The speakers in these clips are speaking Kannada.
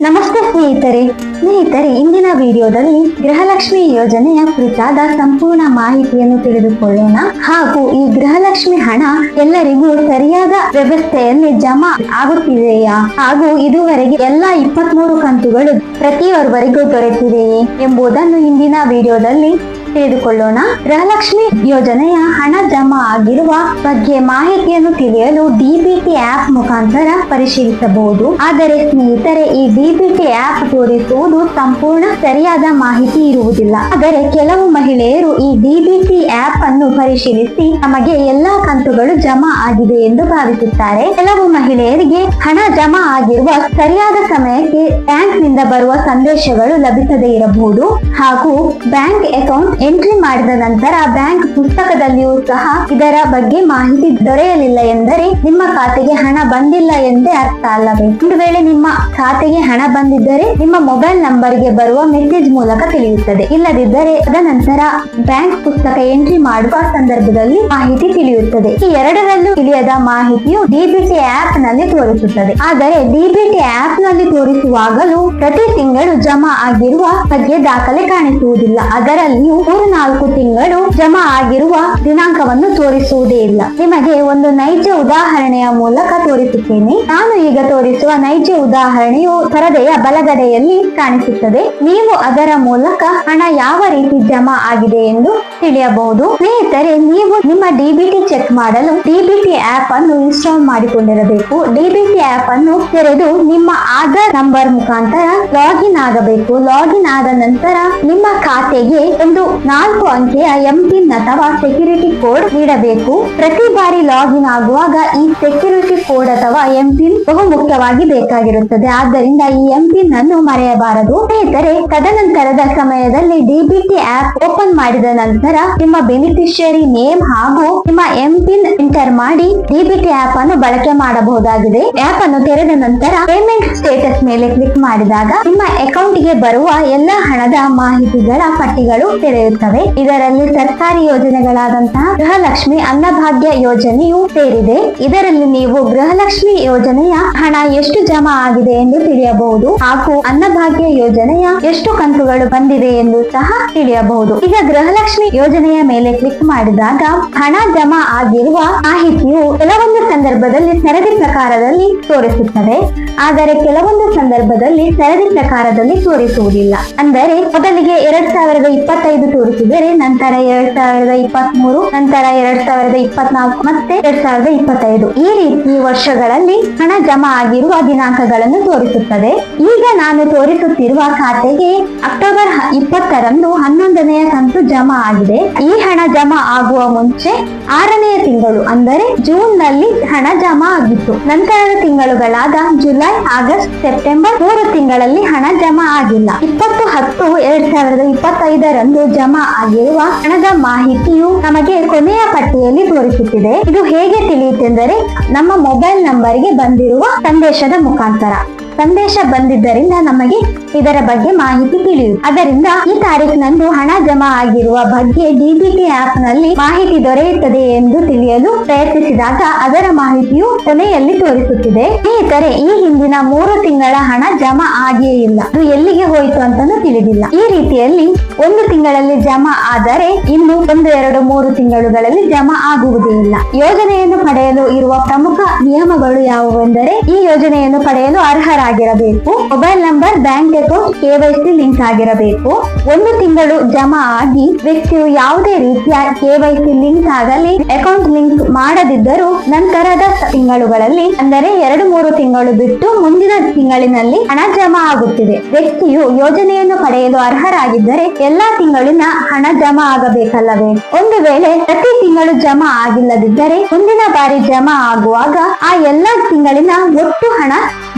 ನಮಸ್ತೆ ಸ್ನೇಹಿತರೆ. ಸ್ನೇಹಿತರೆ, ಇಂದಿನ ವಿಡಿಯೋದಲ್ಲಿ ಗೃಹಲಕ್ಷ್ಮಿ ಯೋಜನೆಯ ಕುರಿತಾದ ಸಂಪೂರ್ಣ ಮಾಹಿತಿಯನ್ನು ತಿಳಿದುಕೊಳ್ಳೋಣ. ಹಾಗೂ ಈ ಗೃಹಲಕ್ಷ್ಮಿ ಹಣ ಎಲ್ಲರಿಗೂ ಸರಿಯಾದ ವ್ಯವಸ್ಥೆಯಲ್ಲಿ ಜಮಾ ಆಗುತ್ತಿದೆಯಾ? ಹಾಗೂ ಇದುವರೆಗೆ ಎಲ್ಲಾ ಇಪ್ಪತ್ಮೂರು ಕಂತುಗಳು ಪ್ರತಿಯೊಬ್ಬರಿಗೂ ದೊರೆತಿದೆಯೇ ಎಂಬುದನ್ನು ಇಂದಿನ ವಿಡಿಯೋದಲ್ಲಿ ತಿಳಿದುಕೊಳ್ಳೋಣ. ಗೃಹಲಕ್ಷ್ಮಿ ಯೋಜನೆಯ ಹಣ ಜಮಾ ಆಗಿರುವ ಬಗ್ಗೆ ಮಾಹಿತಿಯನ್ನು ತಿಳಿಯಲು ಡಿಬಿಟಿ ಆಪ್ ಮುಖಾಂತರ ಪರಿಶೀಲಿಸಬಹುದು. ಆದರೆ ಸ್ನೇಹಿತರೆ, ಈ ಡಿಬಿಟಿ ಆಪ್ ತೋರಿಸುವುದು ಸಂಪೂರ್ಣ ಸರಿಯಾದ ಮಾಹಿತಿ ಇರುವುದಿಲ್ಲ. ಆದರೆ ಕೆಲವು ಮಹಿಳೆಯರು ಈ ಡಿಬಿಟಿ ಆಪ್ ಅನ್ನು ಪರಿಶೀಲಿಸಿ ನಮಗೆ ಎಲ್ಲಾ ಕಂತುಗಳು ಜಮಾ ಆಗಿದೆ ಎಂದು ಭಾವಿಸುತ್ತಾರೆ. ಕೆಲವು ಮಹಿಳೆಯರಿಗೆ ಹಣ ಜಮಾ ಆಗಿರುವ ಸರಿಯಾದ ಸಮಯಕ್ಕೆ ಬ್ಯಾಂಕ್ನಿಂದ ಬರುವ ಸಂದೇಶಗಳು ಲಭಿಸದೇ ಇರಬಹುದು. ಹಾಗೂ ಬ್ಯಾಂಕ್ ಅಕೌಂಟ್ ಎಂಟ್ರಿ ಮಾಡಿದ ನಂತರ ಬ್ಯಾಂಕ್ ಪುಸ್ತಕದಲ್ಲಿಯೂ ಸಹ ಇದರ ಬಗ್ಗೆ ಮಾಹಿತಿ ದೊರೆಯಲಿಲ್ಲ ಎಂದರೆ ನಿಮ್ಮ ಖಾತೆಗೆ ಹಣ ಬಂದಿಲ್ಲ ಎಂದೇ ಅರ್ಥ ಅಲ್ಲವೇ? ಒಂದು ವೇಳೆ ನಿಮ್ಮ ಖಾತೆಗೆ ಹಣ ಬಂದಿದ್ದರೆ ನಿಮ್ಮ ಮೊಬೈಲ್ ನಂಬರ್ಗೆ ಬರುವ ಮೆಸೇಜ್ ಮೂಲಕ ತಿಳಿಯುತ್ತದೆ. ಇಲ್ಲದಿದ್ದರೆ ತದನಂತರ ಬ್ಯಾಂಕ್ ಪುಸ್ತಕ ಎಂಟ್ರಿ ಮಾಡುವ ಸಂದರ್ಭದಲ್ಲಿ ಮಾಹಿತಿ ತಿಳಿಯುತ್ತದೆ. ಈ ಎರಡರಲ್ಲೂ ತಿಳಿಯದ ಮಾಹಿತಿಯು ಡಿಬಿಟಿ ಆಪ್ನಲ್ಲಿ ತೋರಿಸುತ್ತದೆ. ಆದರೆ ಡಿಬಿಟಿ ಆಪ್ನಲ್ಲಿ ತೋರಿಸುವಾಗಲೂ ಪ್ರತಿ ತಿಂಗಳು ಜಮಾ ಆಗಿರುವ ಬಗ್ಗೆ ದಾಖಲೆ ಕಾಣಿಸುವುದಿಲ್ಲ. ಅದರಲ್ಲಿಯೂ ಮೂರು ನಾಲ್ಕು ತಿಂಗಳು ಜಮಾ ಆಗಿರುವ ದಿನಾಂಕವನ್ನು ತೋರಿಸುವುದೇ ಇಲ್ಲ. ನಿಮಗೆ ಒಂದು ನೈಜ ಉದಾಹರಣೆಯ ಮೂಲಕ ತೋರಿಸುತ್ತೇನೆ. ನಾನು ಈಗ ತೋರಿಸುವ ನೈಜ ಉದಾಹರಣೆಯು ಪರದೆಯ ಬಲಗಡೆಯಲ್ಲಿ ಕಾಣಿಸುತ್ತದೆ. ನೀವು ಅದರ ಮೂಲಕ ಹಣ ಯಾವ ರೀತಿ ಜಮಾ ಆಗಿದೆ ಎಂದು ತಿಳಿಯಬಹುದು. ಸ್ನೇಹಿತರೆ, ನೀವು ನಿಮ್ಮ ಡಿಬಿಟಿ ಚೆಕ್ ಮಾಡಲು ಡಿಬಿಟಿ ಆಪ್ ಅನ್ನು ಇನ್ಸ್ಟಾಲ್ ಮಾಡಿಕೊಂಡಿರಬೇಕು. ಡಿಬಿಟಿ ಆಪ್ ಅನ್ನು ತೆರೆದು ನಿಮ್ಮ ಆಧಾರ್ ನಂಬರ್ ಮುಖಾಂತರ ಲಾಗಿನ್ ಆಗಬೇಕು. ಲಾಗಿನ್ ಆದ ನಂತರ ನಿಮ್ಮ ಖಾತೆಗೆ ಒಂದು ನಾಲ್ಕು ಅಂಕೆಯ ಎಂ ಪಿನ್ ಅಥವಾ ಸೆಕ್ಯೂರಿಟಿ ಕೋಡ್ ನೀಡಬೇಕು. ಪ್ರತಿ ಬಾರಿ ಲಾಗಿನ್ ಆಗುವಾಗ ಈ ಸೆಕ್ಯೂರಿಟಿ ಕೋಡ್ ಅಥವಾ ಎಂ ಪಿನ್ ಬಹು ಮುಖ್ಯವಾಗಿ ಬೇಕಾಗಿರುತ್ತದೆ. ಆದ್ದರಿಂದ ಈ ಎಂ ಪಿನ್ ಅನ್ನು ಮರೆಯಬಾರದು. ಸ್ನೇಹಿತರೆ, ತದನಂತರದ ಸಮಯದಲ್ಲಿ ಡಿಬಿಟಿ ಆಪ್ ಓಪನ್ ಮಾಡಿದ ನಂತರ ನಿಮ್ಮ ಬೆನಿಫಿಷಿಯರಿ ನೇಮ್ ಹಾಗೂ ನಿಮ್ಮ ಎಂ ಪಿನ್ ಎಂಟರ್ ಮಾಡಿ ಡಿಬಿಟಿ ಆಪ್ ಅನ್ನು ಬಳಕೆ ಮಾಡಬಹುದಾಗಿದೆ. ಆಪ್ ಅನ್ನು ತೆರೆದ ನಂತರ ಪೇಮೆಂಟ್ ಸ್ಟೇಟಸ್ ಮೇಲೆ ಕ್ಲಿಕ್ ಮಾಡಿದಾಗ ನಿಮ್ಮ ಅಕೌಂಟ್ಗೆ ಬರುವ ಎಲ್ಲ ಹಣದ ಮಾಹಿತಿಗಳ ಪಟ್ಟಿಗಳು ತೆರೆಯುತ್ತವೆ ಇದರಲ್ಲಿ ಸರ್ಕಾರಿ ಯೋಜನೆಗಳಾದಂತಹ ಗೃಹಲಕ್ಷ್ಮಿ ಅನ್ನಭಾಗ್ಯ ಯೋಜನೆಯು ಸೇರಿದೆ. ಇದರಲ್ಲಿ ನೀವು ಗೃಹಲಕ್ಷ್ಮಿ ಯೋಜನೆಯ ಹಣ ಎಷ್ಟು ಜಮಾ ಆಗಿದೆ ಎಂದು ತಿಳಿಯಬಹುದು. ಹಾಗೂ ಅನ್ನಭಾಗ್ಯ ಯೋಜನೆಯ ಎಷ್ಟು ಕಂತುಗಳು ಬಂದಿದೆ ಎಂದು ಸಹ ತಿಳಿಯಬಹುದು. ಈಗ ಗೃಹಲಕ್ಷ್ಮಿ ಯೋಜನೆಯ ಮೇಲೆ ಕ್ಲಿಕ್ ಮಾಡಿದಾಗ ಹಣ ಜಮಾ ಆಗಿರುವ ಮಾಹಿತಿಯು ಕೆಲವೊಂದು ಸಂದರ್ಭದಲ್ಲಿ ಸರದಿ ಪ್ರಕಾರದಲ್ಲಿ ತೋರಿಸುತ್ತದೆ. ಆದರೆ ಕೆಲವೊಂದು ಸಂದರ್ಭದಲ್ಲಿ ಸರದಿ ಪ್ರಕಾರದಲ್ಲಿ ತೋರಿಸುವುದಿಲ್ಲ. ಅಂದರೆ ಮೊದಲಿಗೆ ಎರಡ್ ಸಾವಿರದ ಇಪ್ಪತ್ತೈದು ತೋರಿಸಿದರೆ ನಂತರ ಎರಡ್ ಸಾವಿರದ ಇಪ್ಪತ್ತ್ ಮೂರು ನಂತರ ಎರಡ್ ಸಾವಿರದ ಇಪ್ಪತ್ನಾಲ್ಕು, ಮತ್ತೆ ಎರಡ್ ಸಾವಿರದ ಇಪ್ಪತ್ತೈದು. ಈ ರೀತಿ ವರ್ಷಗಳಲ್ಲಿ ಹಣ ಜಮಾ ಆಗಿರುವ ದಿನಾಂಕಗಳನ್ನು ತೋರಿಸುತ್ತದೆ. ಈಗ ನಾನು ತೋರಿಸುತ್ತಿರುವ ಖಾತೆಗೆ ಅಕ್ಟೋಬರ್ ಇಪ್ಪತ್ತರಂದು ಹನ್ನೊಂದನೆಯ ಕಂತು ಜಮಾ ಆಗಿದೆ. ಈ ಹಣ ಜಮಾ ಆಗುವ ಮುಂಚೆ ಆರನೆಯ ತಿಂಗಳು, ಅಂದರೆ ಜೂನ್ನಲ್ಲಿ ಹಣ ಜಮಾ ಆಗಿತ್ತು. ನಂತರದ ತಿಂಗಳುಗಳಾದ ಜುಲೈ, ಆಗಸ್ಟ್, ಸೆಪ್ಟೆಂಬರ್ ಮೂರು ತಿಂಗಳಲ್ಲಿ ಹಣ ಜಮಾ ಆಗಿಲ್ಲ. ಇಪ್ಪತ್ತು ಹತ್ತು ಎರಡ್ ಸಾವಿರದ ಇಪ್ಪತ್ತೈದರಂದು ಜಮಾ ಆಗಿರುವ ಹಣದ ಮಾಹಿತಿಯು ನಮಗೆ ಕೊನೆಯ ಪಟ್ಟಿಯಲ್ಲಿ ತೋರಿಸುತ್ತಿದೆ. ಇದು ಹೇಗೆ ತಿಳಿಯುತ್ತೆಂದರೆ ನಮ್ಮ ಮೊಬೈಲ್ ನಂಬರ್ಗೆ ಬಂದಿರುವ ಸಂದೇಶದ ಮುಖಾಂತರ. ಸಂದೇಶ ಬಂದಿದ್ದರಿಂದ ನಮಗೆ ಇದರ ಬಗ್ಗೆ ಮಾಹಿತಿ ತಿಳಿಯಿತು. ಅದರಿಂದ ಈ ತಾರೀಖಿನಂದು ಹಣ ಜಮಾ ಆಗಿರುವ ಬಗ್ಗೆ ಡಿಬಿಟಿ ಆಪ್ನಲ್ಲಿ ಮಾಹಿತಿ ದೊರೆಯುತ್ತದೆ ಎಂದು ತಿಳಿಯಲು ಪ್ರಯತ್ನಿಸಿದಾಗ ಅದರ ಮಾಹಿತಿಯು ಕೊನೆಯಲ್ಲಿ ತೋರಿಸುತ್ತಿದೆ. ಸ್ನೇಹಿತರೆ, ಈ ಹಿಂದಿನ ಮೂರು ತಿಂಗಳ ಹಣ ಜಮಾ ಆಗಿಯೇ ಇಲ್ಲ. ಅದು ಎಲ್ಲಿಗೆ ಹೋಯಿತು ಅಂತಾನು ತಿಳಿದಿಲ್ಲ. ಈ ರೀತಿಯಲ್ಲಿ ಒಂದು ತಿಂಗಳಲ್ಲಿ ಜಮಾ ಆದರೆ ಇನ್ನು ಒಂದು, ಎರಡು, ಮೂರು ತಿಂಗಳುಗಳಲ್ಲಿ ಜಮಾ ಆಗುವುದೇ ಇಲ್ಲ. ಯೋಜನೆಯನ್ನು ಪಡೆಯಲು ಇರುವ ಪ್ರಮುಖ ನಿಯಮಗಳು ಯಾವುವೆಂದರೆ, ಈ ಯೋಜನೆಯನ್ನು ಪಡೆಯಲು ಅರ್ಹರಾಗಿರಬೇಕು mobile number, bank account KYC link ಆಗಿರಬೇಕು. ಒಂದು ತಿಂಗಳು ಜಮಾ ಆಗಿ ವ್ಯಕ್ತಿಯು ಯಾವುದೇ ರೀತಿಯ ಕೆವೈಸಿ ಲಿಂಕ್ ಆಗಲಿ, ಅಕೌಂಟ್ ಲಿಂಕ್ ಮಾಡದಿದ್ದರೂ ನಂತರದ ತಿಂಗಳುಗಳಲ್ಲಿ, ಅಂದರೆ ಎರಡು ಮೂರು ತಿಂಗಳು ಬಿಟ್ಟು ಮುಂದಿನ ತಿಂಗಳಿನಲ್ಲಿ ಹಣ ಜಮಾ ಆಗುತ್ತಿದೆ. ವ್ಯಕ್ತಿಯು ಯೋಜನೆಯನ್ನು ಪಡೆಯಲು ಅರ್ಹರಾಗಿದ್ದರೆ ಎಲ್ಲಾ ತಿಂಗಳಿನ ಹಣ ಜಮಾ ಆಗಬೇಕಲ್ಲವೇ? ಒಂದು ವೇಳೆ ಪ್ರತಿ ತಿಂಗಳು ಜಮಾ ಆಗಿಲ್ಲದಿದ್ದರೆ, ಮುಂದಿನ ಬಾರಿ ಜಮಾ ಆಗುವಾಗ ಆ ಎಲ್ಲಾ ತಿಂಗಳಿನ ಒಟ್ಟು ಹಣ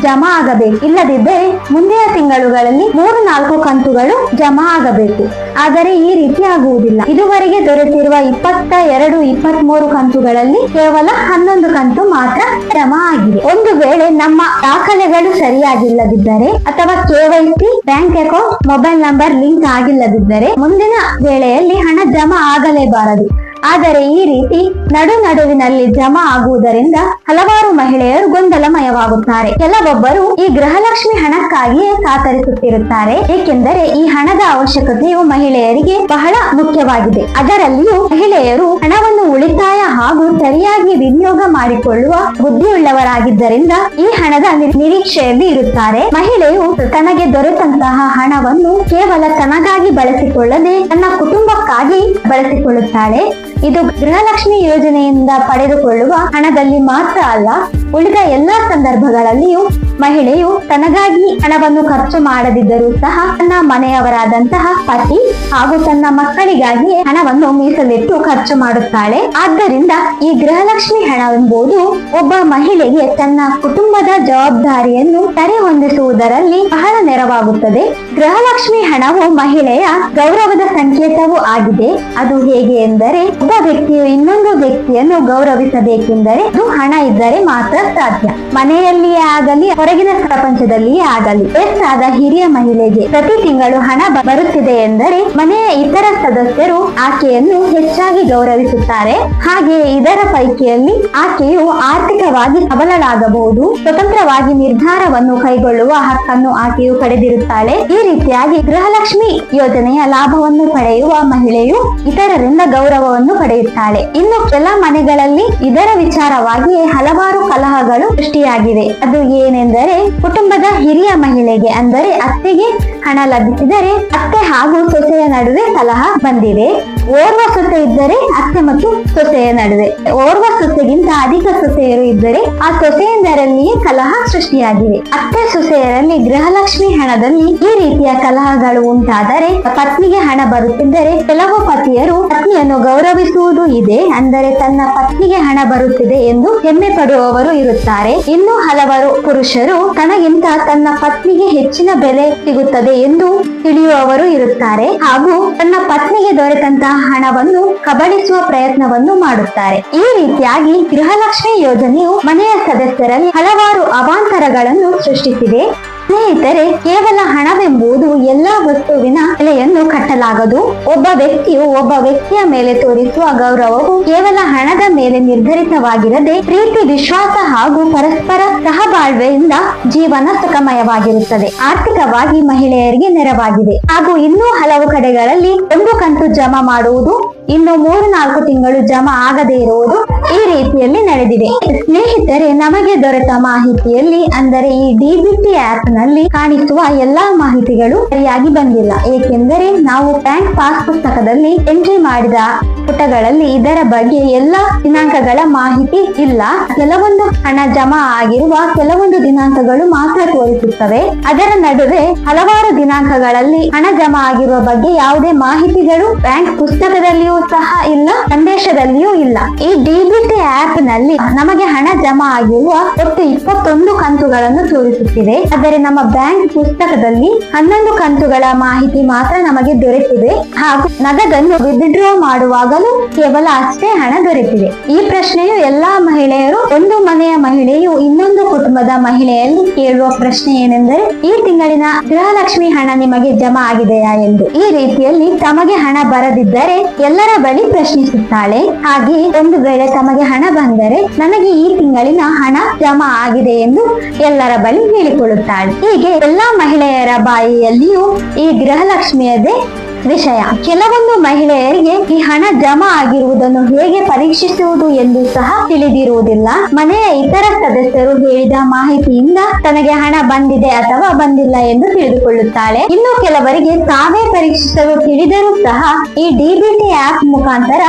ಜಮಾ ಆಗಬೇಕು. ಇಲ್ಲದಿದ್ದರೆ ಮುಂದಿನ ತಿಂಗಳುಗಳಲ್ಲಿ ಮೂರು, ನಾಲ್ಕು ಕಂತುಗಳು ಜಮಾ ಆಗಬೇಕು. ಆದರೆ ಈ ರೀತಿ ಆಗುವುದಿಲ್ಲ. ಇದುವರೆಗೆ ದೊರೆತಿರುವ ಇಪ್ಪತ್ತ ಎರಡು ಇಪ್ಪತ್ತ್ ಮೂರು ಕಂತುಗಳಲ್ಲಿ ಕೇವಲ ಹನ್ನೊಂದು ಕಂತು ಮಾತ್ರ ಜಮಾ ಆಗಿದೆ. ಒಂದು ವೇಳೆ ನಮ್ಮ ದಾಖಲೆಗಳು ಸರಿಯಾಗಿಲ್ಲದಿದ್ದರೆ ಅಥವಾ KYC bank account, mobile number link ಆಗಿಲ್ಲದಿದ್ದರೆ ಮುಂದಿನ ವೇಳೆಯಲ್ಲಿ ಹಣ ಜಮಾ ಆಗಲೇಬಾರದು. ಆದರೆ ಈ ರೀತಿ ನಡು ನಡುವಿನಲ್ಲಿ ಜಮಾ ಆಗುವುದರಿಂದ ಹಲವಾರು ಮಹಿಳೆಯರು ಗೊಂದಲಮಯವಾಗುತ್ತಾರೆ. ಕೆಲವೊಬ್ಬರು ಈ ಗೃಹಲಕ್ಷ್ಮಿ ಹಣಕ್ಕಾಗಿಯೇ ಕಾತರಿಸುತ್ತಿರುತ್ತಾರೆ. ಏಕೆಂದರೆ ಈ ಹಣದ ಅವಶ್ಯಕತೆಯು ಮಹಿಳೆಯರಿಗೆ ಬಹಳ ಮುಖ್ಯವಾಗಿದೆ. ಅದರಲ್ಲಿಯೂ ಮಹಿಳೆಯರು ಹಣವನ್ನು ಉಳಿತಾಯ ಹಾಗೂ ಸರಿಯಾಗಿ ವಿನಿಯೋಗ ಮಾಡಿಕೊಳ್ಳುವ ಬುದ್ಧಿಯುಳ್ಳವರಾಗಿದ್ದರಿಂದ ಈ ಹಣದ ನಿರೀಕ್ಷೆಯಲ್ಲಿ ಇರುತ್ತಾರೆ ಮಹಿಳೆಯು ತನಗೆ ದೊರೆತಂತಹ ಹಣವನ್ನು ಕೇವಲ ತನಗಾಗಿ ಬಳಸಿಕೊಳ್ಳದೆ ತನ್ನ ಕುಟುಂಬಕ್ಕಾಗಿ ಬಳಸಿಕೊಳ್ಳುತ್ತಾಳೆ. ಇದು ಗೃಹಲಕ್ಷ್ಮಿ ಯೋಜನೆಯಿಂದ ಪಡೆದುಕೊಳ್ಳುವ ಹಣದಲ್ಲಿ ಮಾತ್ರ ಅಲ್ಲ, ಉಳಿದ ಎಲ್ಲಾ ಸಂದರ್ಭಗಳಲ್ಲಿಯೂ ಮಹಿಳೆಯು ತನಗಾಗಿ ಹಣವನ್ನು ಖರ್ಚು ಮಾಡದಿದ್ದರೂ ಸಹ ತನ್ನ ಮನೆಯವರಾದಂತಹ ಪತಿ ಹಾಗೂ ತನ್ನ ಮಕ್ಕಳಿಗಾಗಿ ಹಣವನ್ನು ಮೀಸಲಿಟ್ಟು ಖರ್ಚು ಮಾಡುತ್ತಾಳೆ. ಆದ್ದರಿಂದ ಈ ಗೃಹಲಕ್ಷ್ಮಿ ಹಣವೆಂಬುದು ಒಬ್ಬ ಮಹಿಳೆಗೆ ತನ್ನ ಕುಟುಂಬದ ಜವಾಬ್ದಾರಿಯನ್ನು ಸರಿ ಹೊಂದಿಸುವುದರಲ್ಲಿ ಬಹಳ ನೆರವಾಗುತ್ತದೆ. ಗೃಹಲಕ್ಷ್ಮಿ ಹಣವು ಮಹಿಳೆಯ ಗೌರವದ ಸಂಕೇತವೂ ಆಗಿದೆ. ಅದು ಹೇಗೆ ಎಂದರೆ, ಒಬ್ಬ ವ್ಯಕ್ತಿಯು ಇನ್ನೊಂದು ವ್ಯಕ್ತಿಯನ್ನು ಗೌರವಿಸಬೇಕೆಂದರೆ ಅದು ಹಣ ಇದ್ದರೆ ಮಾತ್ರ ಸಾಧ್ಯ. ಮನೆಯಲ್ಲಿಯೇ ಆಗಲಿ, ಹೊರಗಿನ ಪ್ರಪಂಚದಲ್ಲಿಯೇ ಆಗಲಿ ವಯಸ್ಸಾದ ಹಿರಿಯ ಮಹಿಳೆಗೆ ಪ್ರತಿ ತಿಂಗಳು ಹಣ ಬರುತ್ತಿದೆ ಎಂದರೆ, ಮನೆಯ ಇತರ ಸದಸ್ಯರು ಆಕೆಯನ್ನು ಹೆಚ್ಚಾಗಿ ಗೌರವಿಸುತ್ತಾರೆ. ಹಾಗೆ ಇದರ ಪೈಕಿಯಲ್ಲಿ ಆಕೆಯು ಆರ್ಥಿಕವಾಗಿ ಸಬಲಳಾಗಬಹುದು. ಸ್ವತಂತ್ರವಾಗಿ ನಿರ್ಧಾರವನ್ನು ಕೈಗೊಳ್ಳುವ ಹಕ್ಕನ್ನು ಆಕೆಯು ಪಡೆದಿರುತ್ತಾಳೆ. ಈ ರೀತಿಯಾಗಿ ಗೃಹಲಕ್ಷ್ಮಿ ಯೋಜನೆಯ ಲಾಭವನ್ನು ಪಡೆಯುವ ಮಹಿಳೆಯು ಇತರರಿಂದ ಗೌರವವನ್ನು ಪಡೆಯುತ್ತಾಳೆ. ಇನ್ನು ಕೆಲ ಮನೆಗಳಲ್ಲಿ ಇದರ ವಿಚಾರವಾಗಿಯೇ ಹಲವಾರು ಕಲಹಗಳು ಸೃಷ್ಟಿಯಾಗಿವೆ. ಅದು ಏನೆಂದರೆ, ಕುಟುಂಬದ ಹಿರಿಯ ಮಹಿಳೆಗೆ, ಅಂದರೆ ಅತ್ತೆಗೆ ಹಣ ಲಭಿಸಿದರೆ, ಅತ್ತೆ ಹಾಗೂ ಸೊಸೆಯ ನಡುವೆ ಕಲಹ ಬಂದಿದೆ. ಓರ್ವ ಸೊಸೆ ಇದ್ದರೆ ಅತ್ತೆ ಮತ್ತು ಸೊಸೆಯ ನಡುವೆ. ಓರ್ವ ಸೊಸೆಗಿಂತ ಅಧಿಕ ಸೊಸೆಯರು ಇದ್ದರೆ ಆ ಸೊಸೆಯಂದರಲ್ಲಿಯೇ ಕಲಹ ಸೃಷ್ಟಿಯಾಗಿದೆ. ಅತ್ತೆ ಸೊಸೆಯರಲ್ಲಿ ಗೃಹಲಕ್ಷ್ಮಿ ಹಣದಲ್ಲಿ ಈ ರೀತಿಯ ಕಲಹಗಳು ಉಂಟಾದರೆ ಪತ್ನಿಗೆ ಹಣ ಬರುತ್ತಿದ್ದರೆ ಕೆಲವು ಪತಿಯರು ಪತ್ನಿಯನ್ನು ಗೌರವಿಸುವುದು ಇದೆ ಅಂದರೆ ತನ್ನ ಪತ್ನಿಗೆ ಹಣ ಬರುತ್ತಿದೆ ಎಂದು ಹೆಮ್ಮೆ ಪಡುವವರು ಇರುತ್ತಾರೆ. ಇನ್ನು ಹಲವರು ಪುರುಷರು ತನಗಿಂತ ತನ್ನ ಪತ್ನಿಗೆ ಹೆಚ್ಚಿನ ಬೆಲೆ ಸಿಗುತ್ತದೆ ಎಂದು ತಿಳಿಯುವವರು ಇರುತ್ತಾರೆ. ಹಾಗೂ ತನ್ನ ಪತ್ನಿಗೆ ದೊರೆತಂತಹ ಹಣವನ್ನು ಕಬಳಿಸುವ ಪ್ರಯತ್ನವನ್ನು ಮಾಡುತ್ತಾರೆ. ಈ ರೀತಿಯಾಗಿ ಗೃಹಲಕ್ಷ್ಮಿ ಯೋಜನೆಯು ಮನೆಯ ಸದಸ್ಯರಲ್ಲಿ ಹಲವಾರು ಅವಾಂತರಗಳನ್ನು ಸೃಷ್ಟಿಸಿದೆ. ಸ್ನೇಹಿತರೆ, ಕೇವಲ ಹಣವೆಂಬುದು ಎಲ್ಲಾ ವಸ್ತುವಿನ ಬೆಲೆಯನ್ನು ಕಟ್ಟಲಾಗದು. ಒಬ್ಬ ವ್ಯಕ್ತಿಯು ಒಬ್ಬ ವ್ಯಕ್ತಿಯ ಮೇಲೆ ತೋರಿಸುವ ಗೌರವವು ಕೇವಲ ಹಣದ ಮೇಲೆ ನಿರ್ಧರಿತವಾಗಿರದೆ ಪ್ರೀತಿ, ವಿಶ್ವಾಸ ಹಾಗೂ ಪರಸ್ಪರ ಸಹಬಾಳ್ವೆಯಿಂದ ಜೀವನ ಸುಖಮಯವಾಗಿರುತ್ತದೆ. ಆರ್ಥಿಕವಾಗಿ ಮಹಿಳೆಯರಿಗೆ ನೆರವಾಗಿದೆ. ಹಾಗೂ ಇನ್ನೂ ಹಲವು ಕಡೆಗಳಲ್ಲಿ ಒಂದು ಕಂತು ಜಮಾ ಮಾಡುವುದು ಇನ್ನು ಮೂರು ನಾಲ್ಕು ತಿಂಗಳು ಜಮಾ ಆಗದೇ ಇರುವುದು ಈ ರೀತಿಯಲ್ಲಿ ನಡೆದಿದೆ. ಸ್ನೇಹಿತರೆ, ನಮಗೆ ದೊರೆತ ಮಾಹಿತಿಯಲ್ಲಿ ಅಂದರೆ ಈ ಡಿಬಿಟಿ ಆಪ್ನಲ್ಲಿ ಕಾಣಿಸುವ ಎಲ್ಲಾ ಮಾಹಿತಿಗಳು ಸರಿಯಾಗಿ ಬಂದಿಲ್ಲ. ಏಕೆಂದರೆ ನಾವು ಬ್ಯಾಂಕ್ ಪಾಸ್ ಪುಸ್ತಕದಲ್ಲಿ ಎಂಟ್ರಿ ಮಾಡಿದ ಪುಟಗಳಲ್ಲಿ ಇದರ ಬಗ್ಗೆ ಎಲ್ಲಾ ದಿನಾಂಕಗಳ ಮಾಹಿತಿ ಇಲ್ಲ. ಕೆಲವೊಂದು ಹಣ ಜಮಾ ಆಗಿರುವ ಕೆಲವೊಂದು ದಿನಾಂಕಗಳು ಮಾತ್ರ ತೋರಿಸುತ್ತವೆ. ಅದರ ನಡುವೆ ಹಲವಾರು ದಿನಾಂಕಗಳಲ್ಲಿ ಹಣ ಜಮಾ ಆಗಿರುವ ಬಗ್ಗೆ ಯಾವುದೇ ಮಾಹಿತಿಗಳು ಬ್ಯಾಂಕ್ ಪುಸ್ತಕದಲ್ಲಿಯೂ ಸಹ ಇಲ್ಲ, ಸಂದೇಶದಲ್ಲಿಯೂ ಇಲ್ಲ. ಈ ಡಿಬಿಟಿ ಆಪ್ನಲ್ಲಿ ನಮಗೆ ಹಣ ಜಮಾ ಆಗಿರುವ ಒಟ್ಟು ಇಪ್ಪತ್ತೊಂದು ಕಂತುಗಳನ್ನು ತೋರಿಸುತ್ತಿದೆ. ಆದರೆ ನಮ್ಮ ಬ್ಯಾಂಕ್ ಪುಸ್ತಕದಲ್ಲಿ ಹನ್ನೊಂದು ಕಂತುಗಳ ಮಾಹಿತಿ ಮಾತ್ರ ನಮಗೆ ದೊರೆತಿದೆ. ಹಾಗೂ ನಗದನ್ನು ವಿತ್ಡ್ರಾ ಮಾಡುವಾಗಲೂ ಕೇವಲ ಅಷ್ಟೇ ಹಣ ದೊರೆತಿದೆ. ಈ ಪ್ರಶ್ನೆಯು ಎಲ್ಲಾ ಮಹಿಳೆಯರು, ಒಂದು ಮನೆಯ ಮಹಿಳೆಯು ಇನ್ನೊಂದು ಕುಟುಂಬದ ಮಹಿಳೆಯಲ್ಲಿ ಕೇಳುವ ಪ್ರಶ್ನೆ ಏನೆಂದರೆ, ಈ ತಿಂಗಳಿನ ಗೃಹಲಕ್ಷ್ಮಿ ಹಣ ನಿಮಗೆ ಜಮಾ ಆಗಿದೆಯಾ ಎಂದು. ಈ ರೀತಿಯಲ್ಲಿ ತಮಗೆ ಹಣ ಬರದಿದ್ದರೆ ಎಲ್ಲರ ಬಳಿ ಪ್ರಶ್ನಿಸುತ್ತಾಳೆ. ಹಾಗೆ ಒಂದು ವೇಳೆ ತಮಗೆ ಹಣ ಬಂದರೆ ನನಗೆ ಈ ತಿಂಗಳಿನ ಹಣ ಜಮಾ ಆಗಿದೆ ಎಂದು ಎಲ್ಲರ ಬಳಿ ಹೇಳಿಕೊಳ್ಳುತ್ತಾಳೆ. ಹೀಗೆ ಎಲ್ಲಾ ಮಹಿಳೆಯರ ಬಾಯಿಯಲ್ಲಿಯೂ ಈ ಗೃಹಲಕ್ಷ್ಮಿಯದೇ ವಿಷಯ. ಕೆಲವೊಂದು ಮಹಿಳೆಯರಿಗೆ ಈ ಹಣ ಜಮಾ ಆಗಿರುವುದನ್ನು ಹೇಗೆ ಪರೀಕ್ಷಿಸುವುದು ಎಂದು ಸಹ ತಿಳಿದಿರುವುದಿಲ್ಲ. ಮನೆಯ ಇತರ ಸದಸ್ಯರು ಹೇಳಿದ ಮಾಹಿತಿಯಿಂದ ತನಗೆ ಹಣ ಬಂದಿದೆ ಅಥವಾ ಬಂದಿಲ್ಲ ಎಂದು ತಿಳಿದುಕೊಳ್ಳುತ್ತಾಳೆ. ಇನ್ನು ಕೆಲವರಿಗೆ ತಾವೇ ಪರೀಕ್ಷಿಸಲು ತಿಳಿದರೂ ಸಹ ಈ ಡಿಬಿಟಿ ಆಪ್ ಮುಖಾಂತರ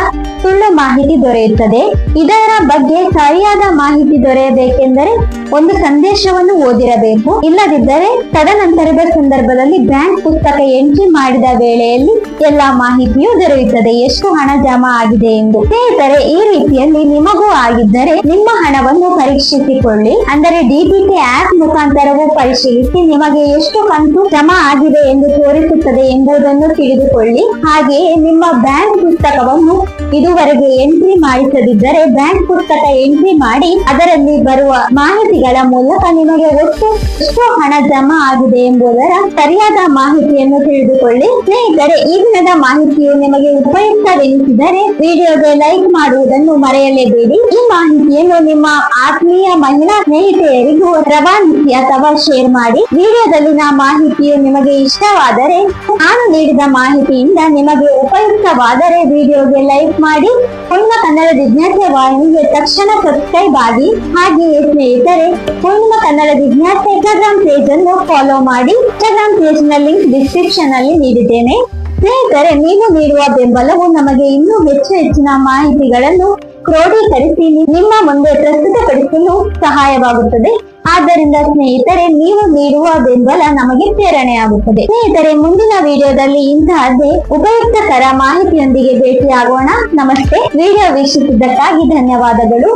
ಸುಳ್ಳು ಮಾಹಿತಿ ದೊರೆಯುತ್ತದೆ. ಇದರ ಬಗ್ಗೆ ಸರಿಯಾದ ಮಾಹಿತಿ ದೊರೆಯಬೇಕೆಂದರೆ ಒಂದು ಸಂದೇಶವನ್ನು ಓದಿರಬೇಕು. ಇಲ್ಲದಿದ್ದರೆ ತದನಂತರದ ಸಂದರ್ಭದಲ್ಲಿ ಬ್ಯಾಂಕ್ ಪುಸ್ತಕ ಎಂಟ್ರಿ ಮಾಡಿದ ವೇಳೆಯಲ್ಲಿ ಎಲ್ಲಾ ಮಾಹಿತಿಯೂ ದೊರೆಯುತ್ತದೆ. ಎಷ್ಟು ಹಣ ಜಮಾ ಆಗಿದೆ ಎಂದು ಸ್ನೇಹಿತರೆ ಈ ರೀತಿಯಲ್ಲಿ ನಿಮಗೂ ಆಗಿದ್ದರೆ ನಿಮ್ಮ ಹಣವನ್ನು ಪರೀಕ್ಷಿಸಿಕೊಳ್ಳಿ. ಅಂದರೆ ಡಿಬಿಟಿ ಆಪ್ ಮುಖಾಂತರವೂ ಪರಿಶೀಲಿಸಿ ನಿಮಗೆ ಎಷ್ಟು ಕಂತು ಜಮಾ ಆಗಿದೆ ಎಂದು ತೋರಿಸುತ್ತದೆ ಎಂಬುದನ್ನು ತಿಳಿದುಕೊಳ್ಳಿ. ಹಾಗೆಯೇ ನಿಮ್ಮ ಬ್ಯಾಂಕ್ ಪುಸ್ತಕವನ್ನು ಇದುವರೆಗೆ ಎಂಟ್ರಿ ಮಾಡಿಸದಿದ್ದರೆ ಬ್ಯಾಂಕ್ ಪುಸ್ತಕ ಎಂಟ್ರಿ ಮಾಡಿ ಅದರಲ್ಲಿ ಬರುವ ಮಾಹಿತಿಗಳ ಮೂಲಕ ನಿಮಗೆ ಒಟ್ಟು ಎಷ್ಟು ಹಣ ಜಮಾ ಆಗಿದೆ ಎಂಬುದರ ಸರಿಯಾದ ಮಾಹಿತಿಯನ್ನು ತಿಳಿದುಕೊಳ್ಳಿ. ಸ್ನೇಹಿತರೆ ಸ್ನೇಹಿತರೆ ಈ ದಿನದ ಮಾಹಿತಿಯು ನಿಮಗೆ ಉಪಯುಕ್ತವೆನಿಸಿದರೆ ವಿಡಿಯೋಗೆ ಲೈಕ್ ಮಾಡುವುದನ್ನು ಮರೆಯಲೇಬೇಡಿ. ಈ ಮಾಹಿತಿಯನ್ನು ನಿಮ್ಮ ಆತ್ಮೀಯ ಮಹಿಳಾ ಸ್ನೇಹಿತೆಯರಿಗೂ ರವಾನಿಸಿ ಅಥವಾ ಶೇರ್ ಮಾಡಿ. ವಿಡಿಯೋದಲ್ಲಿನ ಮಾಹಿತಿಯು ನಿಮಗೆ ಇಷ್ಟವಾದರೆ ನಾನು ನೀಡಿದ ಮಾಹಿತಿಯಿಂದ ನಿಮಗೆ ಉಪಯುಕ್ತವಾದರೆ ವಿಡಿಯೋಗೆ ಲೈಕ್ ಮಾಡಿ. ಪೂರ್ಣ ಕನ್ನಡ ಜಿಜ್ಞಾಸೆ ವಾಹಿನಿಗೆ ತಕ್ಷಣ ಸಬ್ಸ್ಕ್ರೈಬ್ ಆಗಿ. ಹಾಗೆಯೇ ಸ್ನೇಹಿತರೆ, ಪೂರ್ಣ ಕನ್ನಡ ಜಿಜ್ಞಾಸೆ ಇನ್ಸ್ಟಾಗ್ರಾಮ್ ಪೇಜ್ ಅನ್ನು ಫಾಲೋ ಮಾಡಿ. ಇನ್ಸ್ಟಾಗ್ರಾಮ್ ಪೇಜ್ನ ಲಿಂಕ್ ಡಿಸ್ಕ್ರಿಪ್ಷನ್ ಅಲ್ಲಿ ನೀಡಿದ್ದೇನೆ. ಸ್ನೇಹಿತರೆ, ನೀವು ನೀಡುವ ಬೆಂಬಲವು ನಮಗೆ ಇನ್ನೂ ಹೆಚ್ಚು ಹೆಚ್ಚಿನ ಮಾಹಿತಿಗಳನ್ನು ಕ್ರೋಢೀಕರಿಸಿ ನಿಮ್ಮ ಮುಂದೆ ಪ್ರಸ್ತುತಪಡಿಸಲು ಸಹಾಯವಾಗುತ್ತದೆ. ಆದ್ದರಿಂದ ಸ್ನೇಹಿತರೆ, ನೀವು ನೀಡುವ ಬೆಂಬಲ ನಮಗೆ ಪ್ರೇರಣೆಯಾಗುತ್ತದೆ. ಸ್ನೇಹಿತರೆ, ಮುಂದಿನ ವಿಡಿಯೋದಲ್ಲಿ ಇಂತಹದ್ದೇ ಉಪಯುಕ್ತಕರ ಮಾಹಿತಿಯೊಂದಿಗೆ ಭೇಟಿಯಾಗೋಣ. ನಮಸ್ತೆ. ವಿಡಿಯೋ ವೀಕ್ಷಿಸಿದ್ದಕ್ಕಾಗಿ ಧನ್ಯವಾದಗಳು.